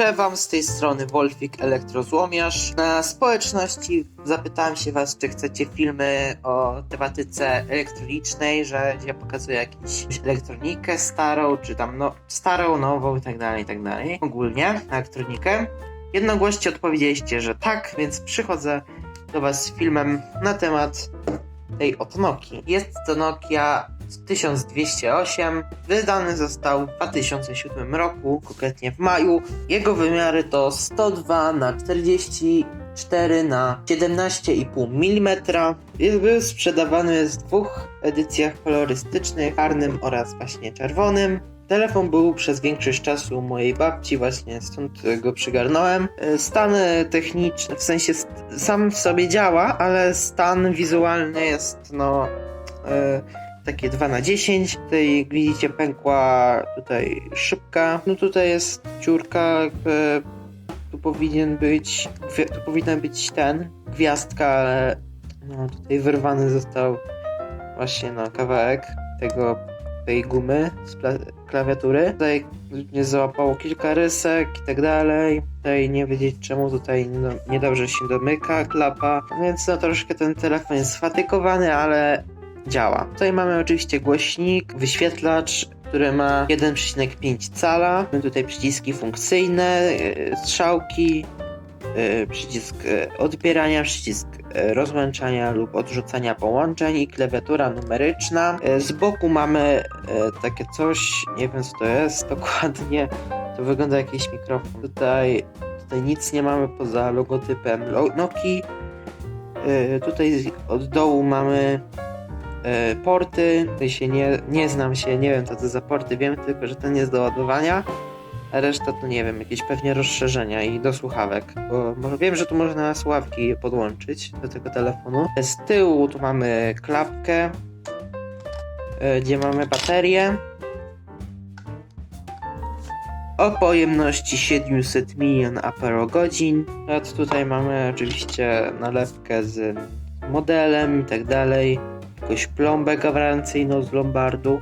Wam z tej strony Wolfik Elektrozłomiarz. Na społeczności zapytałem się was, czy chcecie filmy o tematyce elektronicznej, że gdzie pokazuję jakąś elektronikę starą, czy tam no, starą, nową i tak dalej, i tak dalej. Ogólnie elektronikę. Jednogłośnie odpowiedzieliście, że tak, więc przychodzę do was z filmem na temat tej oto Nokii. Jest to Nokia 1208. Wydany został w 2007 roku, konkretnie w maju. Jego wymiary to 102 na 44 na 17,5 mm. Był sprzedawany w dwóch edycjach kolorystycznych, czarnym oraz właśnie czerwonym. Telefon był przez większość czasu mojej babci, właśnie stąd go przygarnąłem. E, Stan techniczny, w sensie sam w sobie działa, ale stan wizualny jest no e, takie 2 na 10. Tutaj widzicie pękła tutaj szybka. No tutaj jest dziurka, jakby tu powinien być, tu powinna być ten, gwiazdka, ale no tutaj wyrwany został właśnie no kawałek tego tej gumy z klawiatury. Tutaj mnie załapało kilka rysek i tak dalej. Tutaj nie wiedzieć czemu tutaj no, niedobrze się domyka klapa, więc no troszkę ten telefon jest sfatykowany, ale działa. Tutaj mamy oczywiście głośnik, wyświetlacz, który ma 1,5 cala. Mamy tutaj przyciski funkcyjne, yy, strzałki, yy, przycisk yy, odbierania, przycisk rozłączania lub odrzucania połączeń i klawiatura numeryczna. Z boku mamy takie coś, nie wiem co to jest dokładnie. To wygląda jak jakiś mikrofon. Tutaj, tutaj nic nie mamy poza logotypem Lo- Nokii. Tutaj od dołu mamy e, porty. Tutaj się nie, nie znam się, nie wiem co to za porty, wiem tylko, że ten jest do ładowania. A reszta to nie wiem, jakieś pewnie rozszerzenia i do słuchawek. Bo może wiem, że tu można słuchawki podłączyć do tego telefonu. Z tyłu tu mamy klapkę, e, gdzie mamy baterię. O pojemności 700 milion aperogodzin. A tutaj mamy oczywiście nalewkę z modelem i tak dalej jakąś plombę gwarancyjną z Lombardu,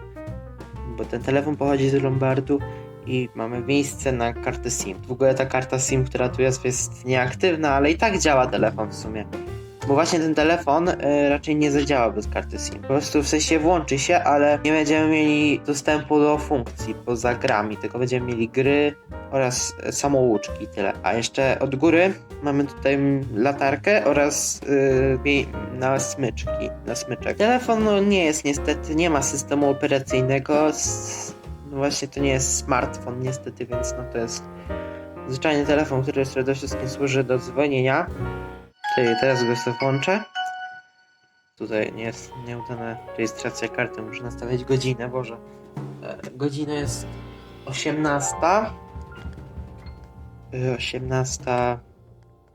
bo ten telefon pochodzi z Lombardu i mamy miejsce na kartę SIM. W ogóle ta karta SIM, która tu jest, jest nieaktywna, ale i tak działa telefon w sumie. Bo właśnie ten telefon y, raczej nie zadziała bez karty SIM. Po prostu w sensie włączy się, ale nie będziemy mieli dostępu do funkcji poza grami, tylko będziemy mieli gry oraz samouczki i tyle. A jeszcze od góry mamy tutaj latarkę oraz y, na smyczki, na smyczek. Telefon no, nie jest niestety, nie ma systemu operacyjnego. No właśnie to nie jest smartfon niestety, więc no to jest zwyczajny telefon, który przede wszystkim służy do dzwonienia. Czyli teraz go sobie włączę. Tutaj nie jest nieudana rejestracja karty, muszę nastawiać godzinę, Boże. E, Godzina jest 18. Y, 18.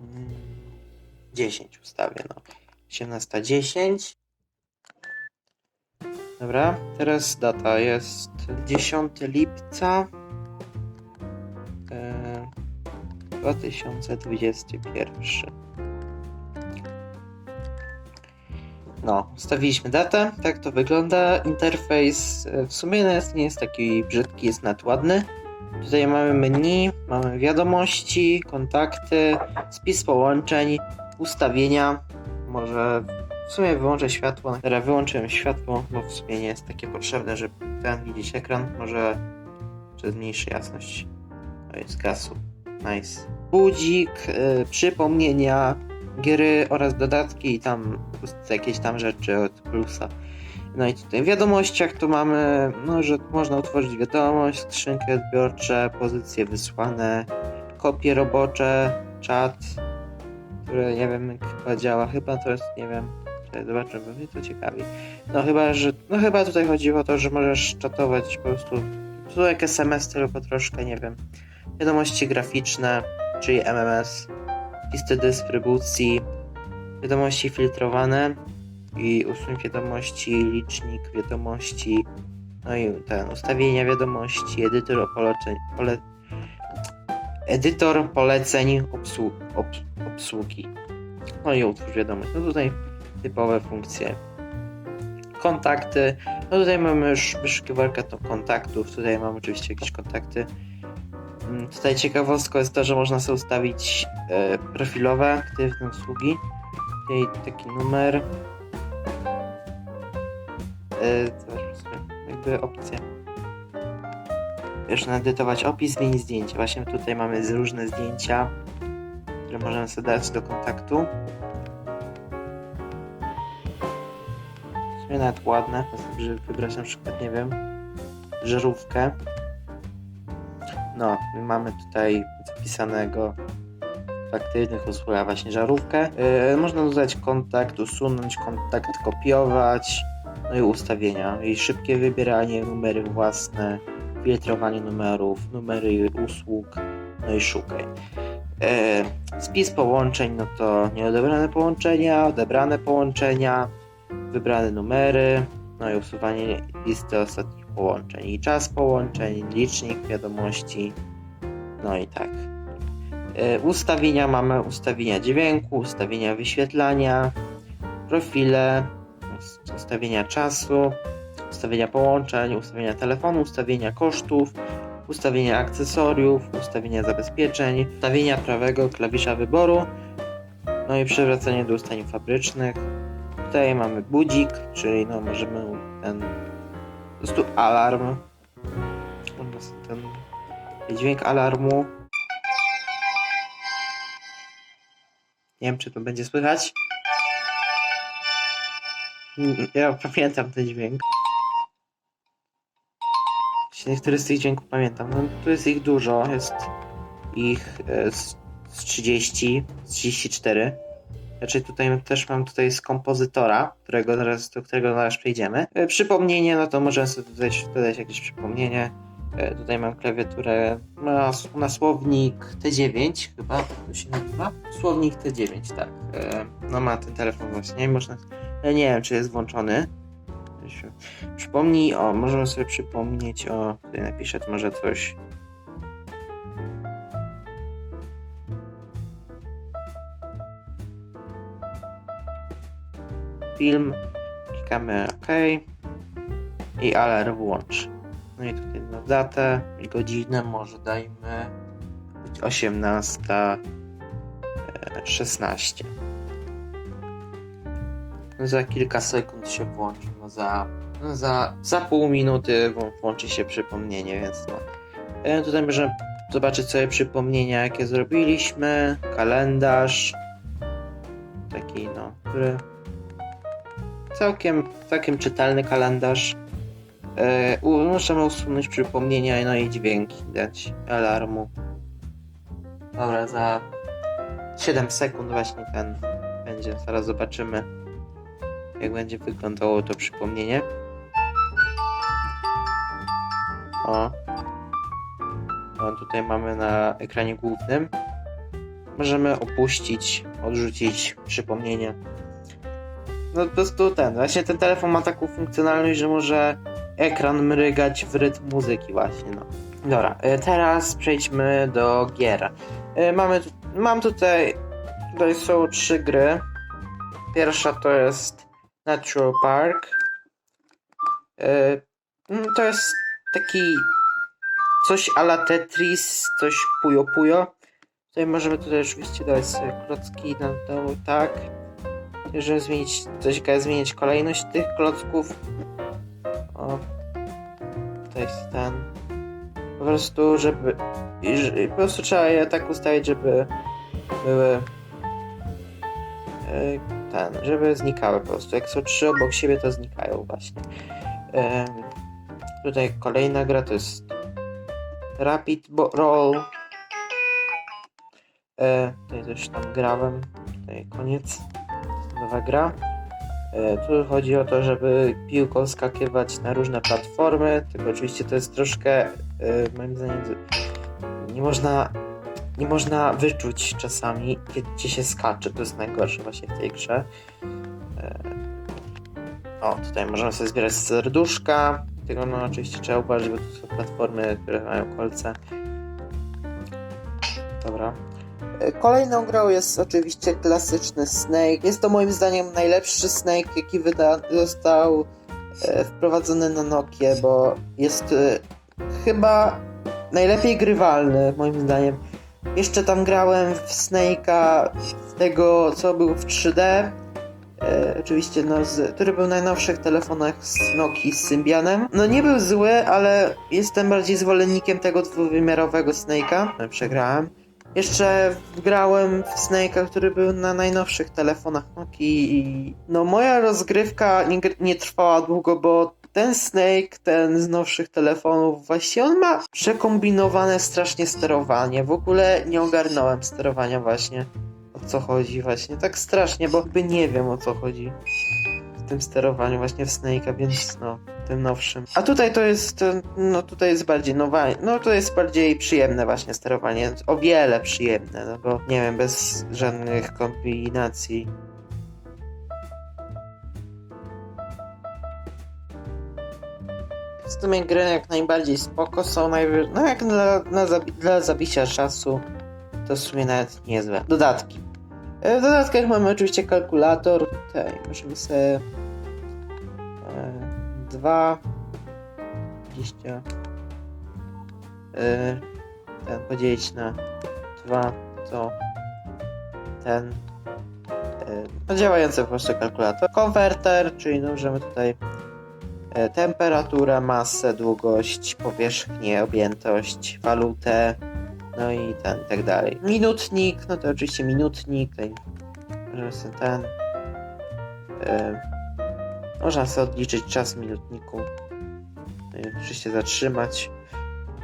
mm, 10 ustawię, no. 18.10. Dobra, teraz data jest 10 lipca e, 2021. No, ustawiliśmy datę, tak to wygląda. Interfejs e, w sumie jest, nie jest taki brzydki, jest nawet ładny. Tutaj mamy menu, mamy wiadomości, kontakty, spis połączeń, ustawienia. Może w sumie wyłączę światło. Teraz wyłączyłem światło, bo w sumie nie jest takie potrzebne, żeby ten widzieć ekran. Może czy zmniejszy jasność. To jest gasu. Nice. Budzik, y, przypomnienia, gry oraz dodatki i tam jakieś tam rzeczy od plusa. No i tutaj w wiadomościach tu mamy, no, że można utworzyć wiadomość, skrzynki odbiorcze, pozycje wysłane, kopie robocze, czat, które nie wiem jak chyba działa, chyba to jest, nie wiem, zobaczę, bo mnie to ciekawi. No chyba, że, no chyba tutaj chodzi o to, że możesz czatować po prostu, tu jak SMS, tylko troszkę, nie wiem, wiadomości graficzne, czyli MMS, listy dystrybucji, wiadomości filtrowane i usuń wiadomości, licznik wiadomości, no i ten, ustawienia wiadomości, edytor poleceń, pole, edytor poleceń obsłu, obs, obsługi. No i utwórz wiadomość. No tutaj typowe funkcje. Kontakty. No tutaj mamy już wyszukiwarkę to kontaktów. Tutaj mamy oczywiście jakieś kontakty. Tutaj ciekawostką jest to, że można sobie ustawić e, profilowe aktywne usługi. Tutaj taki numer. E, zobacz sobie, jakby opcje. Wiesz, edytować opis, zmienić zdjęcie. Właśnie tutaj mamy różne zdjęcia, które możemy sobie dać do kontaktu. Nawet ładne. Można sobie wybrać na przykład, nie wiem, żarówkę. No, mamy tutaj zapisanego w aktywnych usługach właśnie żarówkę. Yy, można dodać kontakt, usunąć kontakt, kopiować, no i ustawienia. I szybkie wybieranie, numery własne, filtrowanie numerów, numery usług, no i szukaj. Yy, spis połączeń, no to nieodebrane połączenia, odebrane połączenia, wybrane numery, no i usuwanie listy ostatnich połączeń i czas połączeń, licznik wiadomości, no i tak. E, Ustawienia mamy ustawienia dźwięku, ustawienia wyświetlania, profile, us- ustawienia czasu, ustawienia połączeń, ustawienia telefonu, ustawienia kosztów, ustawienia akcesoriów, ustawienia zabezpieczeń, ustawienia prawego klawisza wyboru, no i przywracanie do ustawień fabrycznych. Tutaj mamy budzik, czyli no możemy ten prostu alarm. Ten dźwięk alarmu. Nie wiem, czy to będzie słychać. Ja pamiętam ten dźwięk. Niektóre z tych dźwięków pamiętam. No, tu jest ich dużo. Jest ich e, z, z 30, z 34. Znaczy tutaj też mam tutaj z kompozytora, którego zaraz, do którego zaraz przejdziemy. E, Przypomnienie, no to możemy sobie dodać, dodać jakieś przypomnienie. E, Tutaj mam klawiaturę na, na słownik T9 chyba, to się nazywa. Słownik T9, tak. E, No ma ten telefon właśnie, można... Nie wiem, czy jest włączony. Przypomnij, o, możemy sobie przypomnieć, o, tutaj napiszę to może coś. Film, klikamy OK i alarm włącz. No i tutaj na datę i godzinę może dajmy 18.16. No za kilka sekund się włączy, no za, no za, za pół minuty wł- włączy się przypomnienie, więc no. E, Tutaj możemy zobaczyć sobie przypomnienia, jakie zrobiliśmy, kalendarz, taki no, który całkiem, całkiem czytelny kalendarz. Możemy usunąć przypomnienia, no i dźwięki dać alarmu. Dobra, za 7 sekund właśnie ten będzie, zaraz zobaczymy jak będzie wyglądało to przypomnienie. O. O, tutaj mamy na ekranie głównym. Możemy opuścić, odrzucić przypomnienie. No po prostu ten, właśnie ten telefon ma taką funkcjonalność, że może ekran mrygać w rytm muzyki właśnie, no. Dobra, y, teraz przejdźmy do gier. Y, Mamy, mam tutaj, tutaj są trzy gry. Pierwsza to jest Natural Park. Y, mm, To jest taki coś ala Tetris, coś Puyo Puyo. Tutaj możemy tutaj oczywiście dać sobie klocki na dół, tak. Jeżeli zmienić, coś zmienić kolejność tych klocków. O. To jest ten. Po prostu, żeby. Po prostu trzeba je tak ustawić, żeby były. e, Ten, żeby znikały po prostu. Jak są trzy obok siebie, to znikają właśnie. Tutaj kolejna gra to jest Rapid Roll. E, tutaj też tam grałem. Tutaj koniec. Nowa gra. E, tu chodzi o to, żeby piłką skakiwać na różne platformy. Tylko oczywiście to jest troszkę, e, moim zdaniem, nie można, nie można wyczuć czasami, gdzie się skacze. To jest najgorsze właśnie w tej grze. E, o, tutaj możemy sobie zbierać serduszka. Tylko no oczywiście trzeba uważać, bo tu są platformy, które mają kolce. Dobra. E, Kolejną grą jest oczywiście klasyczny Snake. Jest to moim zdaniem najlepszy Snake, jaki wyda- został e, wprowadzony na Nokię, bo jest e, chyba najlepiej grywalny, moim zdaniem. Jeszcze tam grałem w Snake'a tego, co był w 3D. E, oczywiście, no, z, który był na najnowszych telefonach z Nokii z Symbianem. No nie był zły, ale jestem bardziej zwolennikiem tego dwuwymiarowego Snake'a. No, Przegrałem. Jeszcze grałem w Snake'a, który był na najnowszych telefonach Nokii i no moja rozgrywka nie, nie trwała długo, bo ten Snake, ten z nowszych telefonów, właśnie on ma przekombinowane strasznie sterowanie. W ogóle nie ogarnąłem sterowania właśnie. O co chodzi właśnie. Tak strasznie, bo jakby nie wiem o co chodzi tym sterowaniu właśnie w Snake'a, więc no, tym nowszym. A tutaj to jest, no tutaj jest bardziej nowa, no to jest bardziej przyjemne właśnie sterowanie. O wiele przyjemne, no bo nie wiem, bez żadnych kombinacji. W sumie gry jak najbardziej spoko są, najwy... no jak dla, dla, zabi- dla zabicia czasu to w sumie nawet niezłe. Dodatki. E, W dodatkach mamy oczywiście kalkulator. Tutaj możemy sobie 2 20 e, ten podzielić na 2 to ten no działający po prostu kalkulator. Konwerter, czyli no, możemy tutaj e, temperaturę, masę, długość, powierzchnię, objętość, walutę, no i ten, i tak dalej. Minutnik, no to oczywiście minutnik, tutaj możemy sobie ten, e, można sobie odliczyć czas w minutniku, no oczywiście zatrzymać.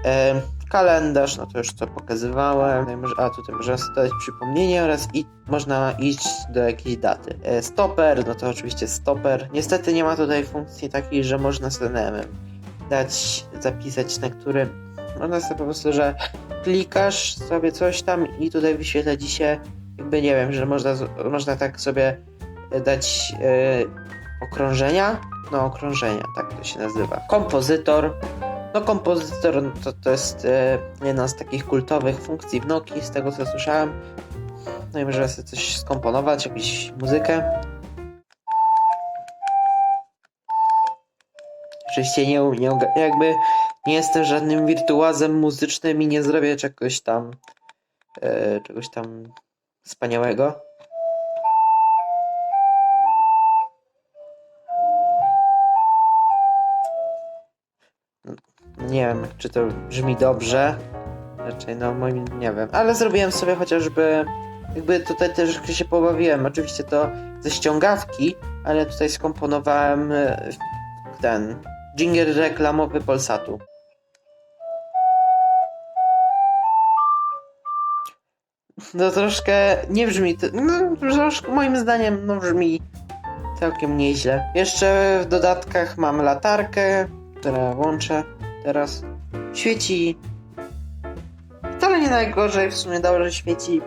E, kalendarz, no to już co pokazywałem, może- a tutaj można sobie dać przypomnienie oraz i można iść do jakiejś daty. E, stoper, no to oczywiście stoper. Niestety nie ma tutaj funkcji takiej, że można wiem, dać, zapisać na którym można sobie po prostu, że klikasz sobie coś tam i tutaj wyświetla ci się jakby nie wiem, że można, można tak sobie dać e, okrążenia. No okrążenia, tak to się nazywa. Kompozytor. No kompozytor no to, to jest e, jedna z takich kultowych funkcji w Nokii, z tego co słyszałem. No i można sobie coś skomponować, jakąś muzykę. Oczywiście nie, nie jakby nie jestem żadnym wirtuazem muzycznym i nie zrobię czegoś tam e, czegoś tam wspaniałego. Nie wiem, czy to brzmi dobrze. Raczej, no, moim, nie wiem. Ale zrobiłem sobie chociażby. Jakby tutaj też się pobawiłem. Oczywiście to ze ściągawki, ale tutaj skomponowałem e, ten jingle reklamowy Polsatu. No troszkę nie brzmi, no troszkę moim zdaniem no brzmi całkiem nieźle. Jeszcze w dodatkach mam latarkę, która włączę teraz. Świeci. Wcale nie najgorzej, w sumie dobrze świeci.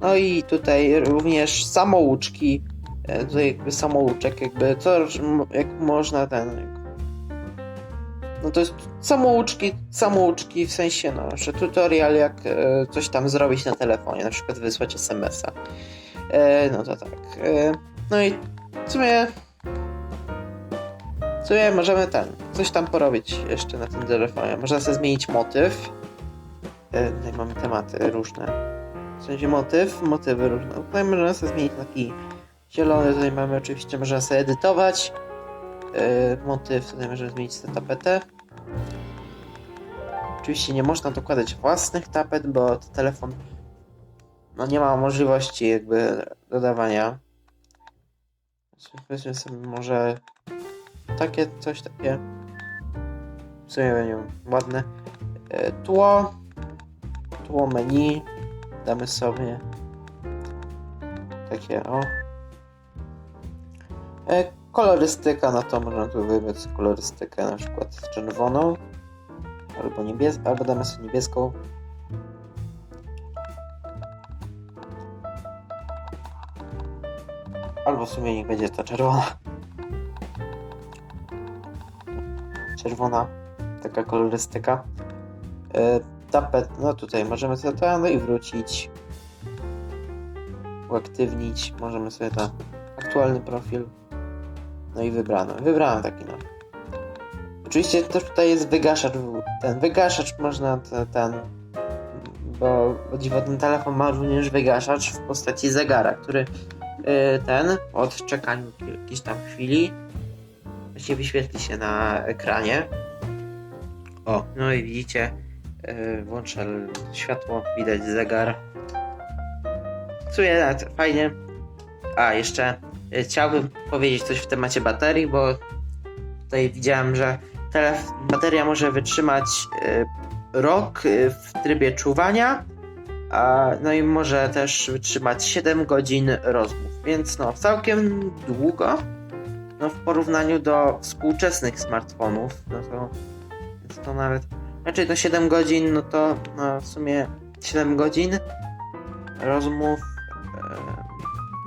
No i tutaj również samouczki. E, Tutaj jakby samouczek, jakby co jak można ten. No to jest samouczki, samouczki w sensie, no, że tutorial jak e, coś tam zrobić na telefonie, na przykład wysłać SMS-a. E, no to tak. E, no i w sumie. W sumie możemy ten, coś tam porobić jeszcze na tym telefonie. Można sobie zmienić motyw. E, tutaj mamy tematy różne. W sensie motyw, motywy różne. Tutaj możemy sobie zmienić taki zielony. Tutaj mamy oczywiście, można sobie edytować. Motyw, tutaj możemy zmienić sobie tapetę. Oczywiście nie można dokładać własnych tapet, bo telefon no nie ma możliwości jakby dodawania. Weźmy sobie może takie, coś takie. W sumie będzie ładne. E, Tło. Tło menu. Damy sobie takie o. E, Kolorystyka, no to można tu wybrać kolorystykę na przykład czerwoną. Albo niebieską, albo damy sobie niebieską. Albo w sumie niech będzie to czerwona. Czerwona, taka kolorystyka. E, tapet, no tutaj możemy sobie to no i wrócić. Uaktywnić. Możemy sobie to aktualny profil. No i wybrałem. Wybrałem taki no. Oczywiście też tutaj jest wygaszacz. Ten wygaszacz można te- ten. Bo o dziwo ten telefon ma również wygaszacz w postaci zegara, który ten po odczekaniu jakiejś tam chwili właśnie wyświetli się na ekranie. O, no i widzicie, y, włączę światło, widać zegar. Czuję nawet fajnie. A, jeszcze y, chciałbym powiedzieć coś w temacie baterii, bo tutaj widziałem, że bateria może wytrzymać y, rok y, w trybie czuwania, a, no i może też wytrzymać 7 godzin rozmów, więc no całkiem długo. No w porównaniu do współczesnych smartfonów, no to jest to nawet, znaczy to 7 godzin, no to no, w sumie 7 godzin rozmów,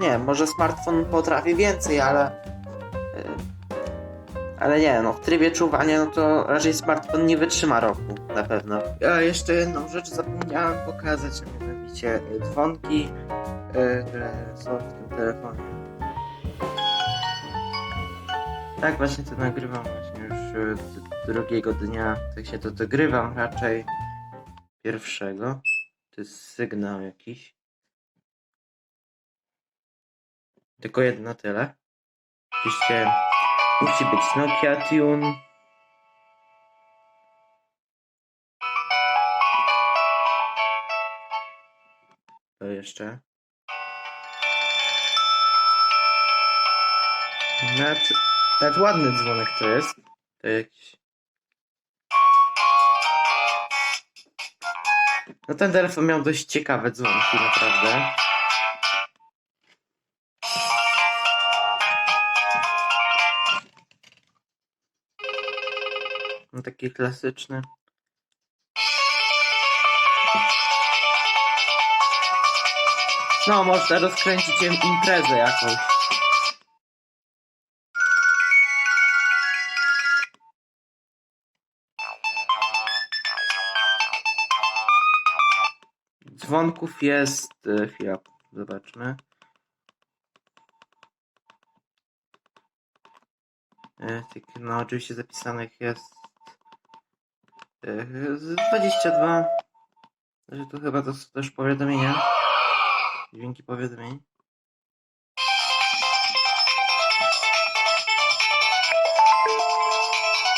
e, nie, może smartfon potrafi więcej, ale e, ale nie, no w trybie czuwania, no to raczej smartfon nie wytrzyma roku, na pewno. A jeszcze jedną rzecz zapomniałem pokazać, a mianowicie dzwonki, które są w tym telefonie. Tak właśnie to nagrywam właśnie już e, drugiego dnia, tak się to dogrywam raczej pierwszego. To jest sygnał jakiś. Tylko jedno tyle. Oczywiście musi być Nokia Tune. To jeszcze. Nawet, nawet ładny dzwonek to jest. To jakiś. No ten telefon miał dość ciekawe dzwonki, naprawdę. No taki klasyczny. No, można rozkręcić im imprezę jakąś. Dzwonków jest. e, Chwila, zobaczmy. E, no, oczywiście zapisanych jest. e, z 22. Że to chyba to są też powiadomienia. Dźwięki powiadomień.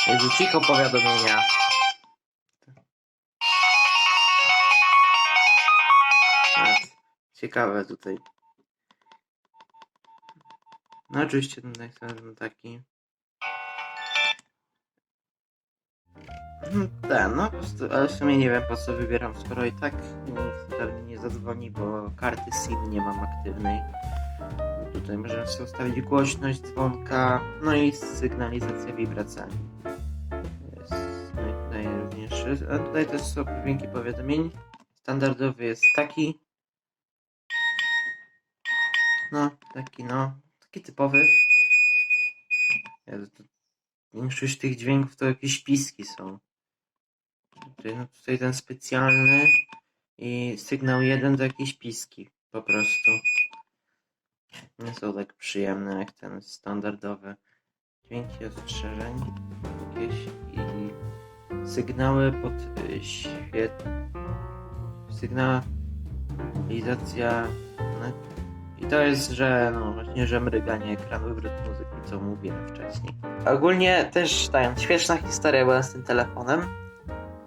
Jezu, cicho powiadomienia. Ciekawe tutaj. No oczywiście ten ekran taki. Ten, no po prostu, ale w sumie nie wiem po co wybieram, skoro i tak nikt pewnie nie zadzwoni, bo karty SIM nie mam aktywnej. Tutaj możemy sobie ustawić głośność dzwonka, no i sygnalizację wibracjami. Jest, no i tutaj również, a tutaj też są dźwięki powiadomień. Standardowy jest taki. No, taki no, taki typowy. Jezu, to większość tych dźwięków to jakieś piski są. Tutaj, no tutaj ten specjalny i sygnał jeden to jakieś piski po prostu. Nie są tak przyjemne jak ten standardowy. Dźwięki ostrzeżeń jakieś i sygnały pod y, świet... Sygnalizacja... I to jest, że no właśnie, że mryganie ekranu wybryt muzyki, co mówiłem wcześniej. Ogólnie też tak, śmieszna historia była z tym telefonem.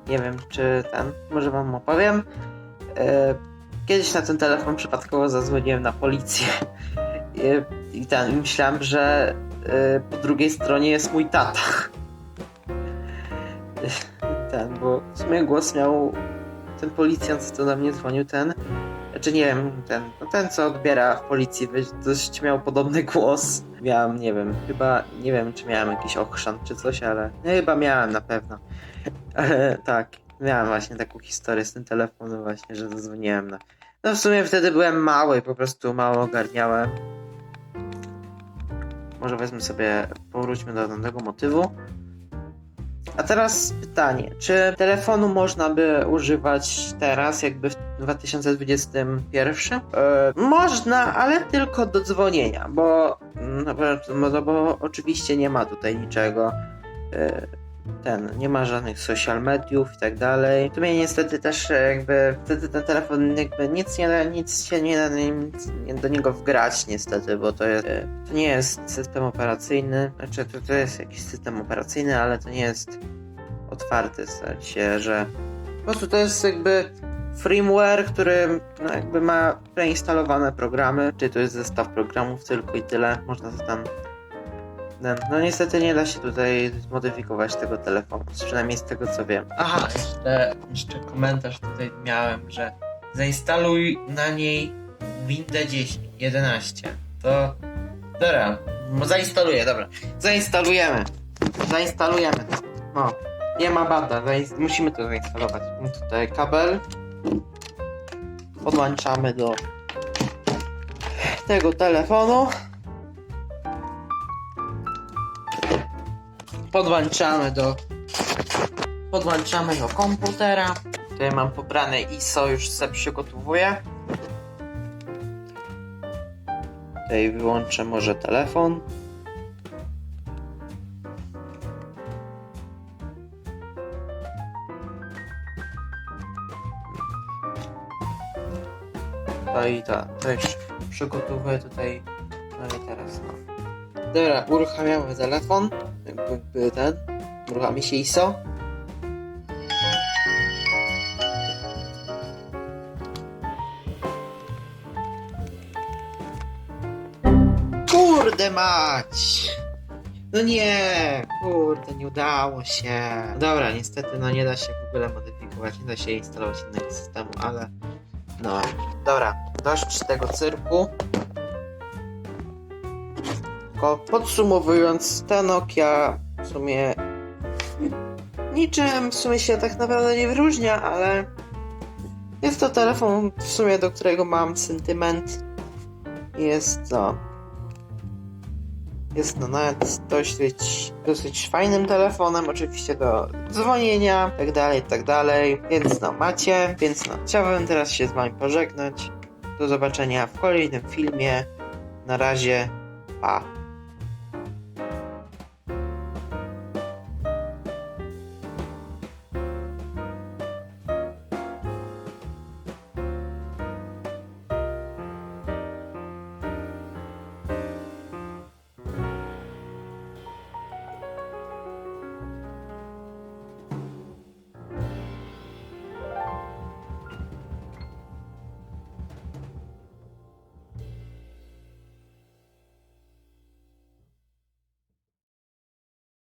Nie wiem, czy ten, może wam opowiem. E, Kiedyś na ten telefon przypadkowo zadzwoniłem na policję. E, I ten, i myślałem, że e, po drugiej stronie jest mój tata. Ten, bo w sumie głos miał ten policjant, co do mnie dzwonił, ten. Znaczy nie wiem, ten, no ten co odbiera w policji, dość miał podobny głos. Miałem, nie wiem, chyba, nie wiem czy miałem jakiś ochrzan czy coś, ale no, chyba miałem na pewno. Ale tak, miałem właśnie taką historię z tym telefonem właśnie, że zadzwoniłem na... No w sumie wtedy byłem mały, po prostu mało ogarniałem. Może wezmę sobie, powróćmy do danego motywu. A teraz pytanie, czy telefonu można by używać teraz, jakby w 2021? E, można, ale tylko do dzwonienia, bo No bo, bo oczywiście nie ma tutaj niczego. e, Ten, nie ma żadnych social mediów i tak dalej. Tu mnie niestety też jakby wtedy ten telefon jakby nic nie da, nic się nie da nic, nie do niego wgrać niestety, bo to jest, to nie jest system operacyjny, znaczy to, to jest jakiś system operacyjny, ale to nie jest otwarty w sensie, że po prostu to jest jakby firmware, który no jakby ma preinstalowane programy, czy to jest zestaw programów tylko i tyle, można to tam no, no niestety nie da się tutaj zmodyfikować tego telefonu, przynajmniej z tego co wiem. Aha, jeszcze, jeszcze komentarz tutaj miałem, że zainstaluj na niej Windows 10, 11. To dobra, zainstaluję, dobra. Zainstalujemy. Zainstalujemy to. No, nie ma bada, zains- musimy to zainstalować. Tutaj kabel. Podłączamy do tego telefonu. Podłączamy do podłączamy do komputera. Tutaj mam pobrane ISO, już sobie przygotowuję. Tutaj wyłączę może telefon. To i to, przygotowuję tutaj. No i teraz no. Dobra, uruchamiamy telefon. Ten. Uruchami się ISO. Kurde mać! No nie, kurde, nie udało się. Dobra, niestety no nie da się w ogóle modyfikować, nie da się instalować innego systemu, ale no. Dobra, dość tego cyrku. Tylko podsumowując, ta Nokia w sumie niczym w sumie się tak naprawdę nie wyróżnia, ale jest to telefon w sumie, do którego mam sentyment. Jest to. Jest no nawet dosyć, dosyć fajnym telefonem, oczywiście do dzwonienia, tak dalej, tak dalej. Więc no macie, więc no chciałbym teraz się z wami pożegnać. Do zobaczenia w kolejnym filmie. Na razie, pa.